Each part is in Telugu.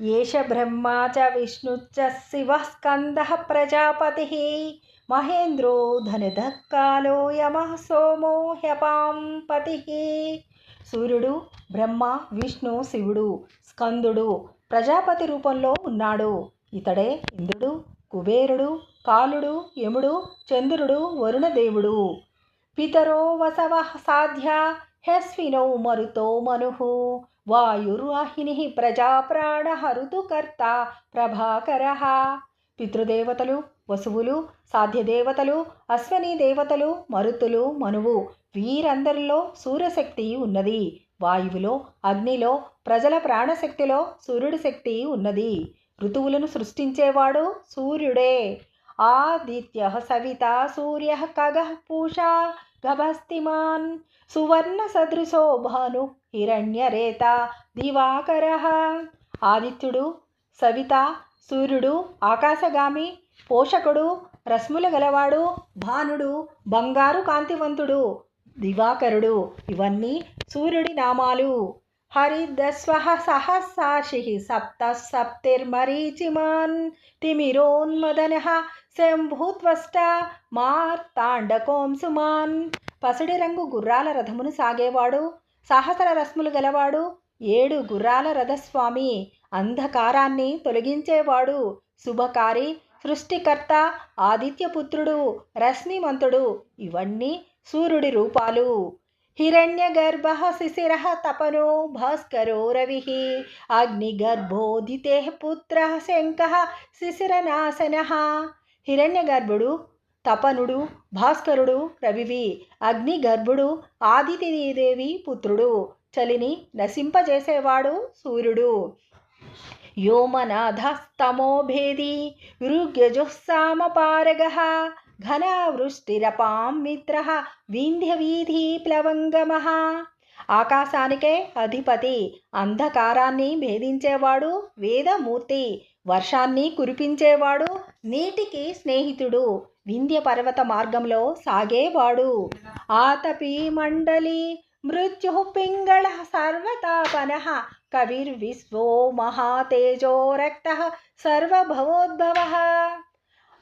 ఏష బ్రహ్మా చ విష్ణుచ్చ శివः స్కందः ప్రజాపతిः మహేంద్రో ధనుధక్కాలో యమः సోమో హ్యపాం పతిः సూర్యుడు బ్రహ్మ విష్ణు శివుడు స్కందుడు ప్రజాపతి రూపంలో ఉన్నాడు. ఇతడే ఇంద్రుడు కుబేరుడు కాలుడు యముడు చంద్రుడు వరుణదేవుడు. పితరో వసవ సాధ్య హ్యస్వినౌ మరుతో మనుః। వాయుర్వాహిని ప్రజాప్రాణహరుతుకర్త ప్రభాకర. పితృదేవతలు వసువులు సాధ్యదేవతలు అశ్వని దేవతలు మరుతులు మనువు వీరందరిలో సూర్యశక్తి ఉన్నది. వాయువులో అగ్నిలో ప్రజల ప్రాణశక్తిలో సూర్యుడి శక్తి ఉన్నది. ఋతువులను సృష్టించేవాడు సూర్యుడే. ఆదిత్య సవిత సూర్య ఖగ పూషా గభస్తిమాన్ సువర్ణసదృశో భాను హిరణ్యరేత దివాకర. ఆదిత్యుడు సవిత సూర్యుడు ఆకాశగామి పోషకుడు రశ్ముల గలవాడు భానుడు బంగారు కాంతివంతుడు దివాకరుడు ఇవన్నీ సూర్యుడి నామాలు. హరిదస్వ సహసాశి సప్త సప్తిర్మరీచిమాన్ తిమిరోన్మదన శంభూత్వష్ట మార్తాండకోంసుమాన్. పసిడి రంగు గుర్రాల రథమును సాగేవాడు. సాహసర రస్ములు గలవాడు. ఏడు గుర్రాల రథస్వామి. అంధకారాన్ని తొలగించేవాడు. శుభకారి సృష్టికర్త ఆదిత్యపుత్రుడు రశ్మిమంతుడు. ఇవన్నీ సూర్యుడి రూపాలు. హిరణ్యగర్భ శిశిర తపనో భాస్కరో రవి. అగ్నిగర్భోదితే పుత్ర శంక శిశిరనాశన. హిరణ్యగర్భుడు తపనుడు భాస్కరుడు రవివి అగ్నిగర్భుడు ఆదితిదేవి పుత్రుడు చలిని నశింపజేసేవాడు సూర్యుడు. వ్యోమనాథస్తమోభేది ఋగ్యజుస్సామపారగ ఘనవృష్టిరపాం మిత్ర వింధ్యవీధి ప్లవంగమ. ఆకాశానికే అధిపతి. అంధకారాన్ని భేదించేవాడు వేదమూర్తి. వర్షాన్ని కురిపించేవాడు నీటికి స్నేహితుడు. వింధ్య పర్వత మార్గంలో సాగేవాడు. ఆతపి మండలి మృత్యు పింగళ సర్వతాపన కవిర్విశ్వో మహాతేజో రక్త సర్వభవోద్భవ.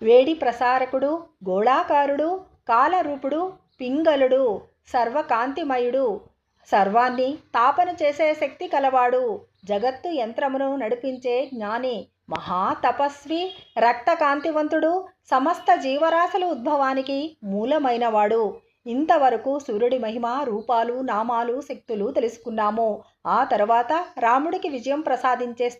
వేడి ప్రసారకుడు గోళాకారుడు కాలరూపుడు పింగళుడు సర్వకాంతిమయుడు సర్వాన్ని తాపన చేసే శక్తి కలవాడు. జగత్తు యంత్రమును నడిపించే జ్ఞాని మహాతపస్వి రక్తకాంతివంతుడు సమస్త జీవరాశుల ఉద్భవానికి మూలమైనవాడు. ఇంతవరకు సూర్యుడి మహిమ రూపాలు నామాలు శక్తులు తెలుసుకున్నాము. ఆ తర్వాత రాముడికి విజయం ప్రసాదించే